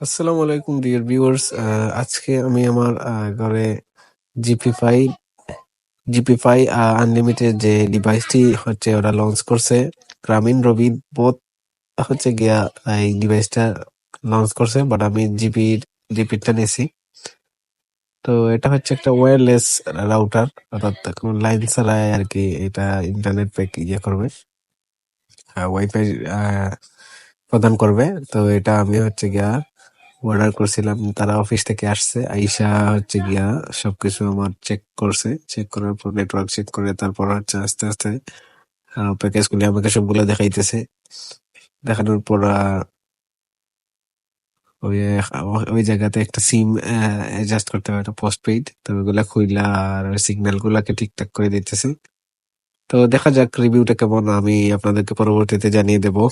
আসসালামু আলাইকুম dear viewers আজকে আমি আমার ঘরে GP Fi GP Fi unlimited যে ডিভাইসটি হচ্ছে ওরা লঞ্চ করছে গ্রামীণ রবি বোধ হচ্ছে গিয়া, এই ডিভাইসটা লঞ্চ করছে বাট আমি জিপি জিপিটা নিয়েছি তো এটা হচ্ছে একটা ওয়্যারলেস রাউটার অর্থাৎ কোনো লাইন ছাড়াই আর কি এটা ইন্টারনেট প্যাক ইয়ে করবে ওয়াইফাই প্রদান করবে। তো এটা আমি হচ্ছে গিয়া অর্ডার করছিলাম, তারা অফিস থেকে আসছে। আইসা হচ্ছে গিয়া সবকিছু আমার চেক করছে। চেক করার পর নেটওয়ার্ক চেক করে তারপর হচ্ছে আস্তে আস্তে প্যাকেজ গুলি আমাকে সবগুলো দেখাইতেছে। দেখানোর পর ওই ওই জায়গাতে একটা সিম অ্যাডজাস্ট করতে হবে একটা পোস্ট পেইড তো ওগুলা খুইলা আর সিগন্যাল গুলাকে ঠিকঠাক করে দিতেছে। তো দেখা যাক রিভিউটা কেমন, আমি আপনাদেরকে পরবর্তীতে জানিয়ে দেবো।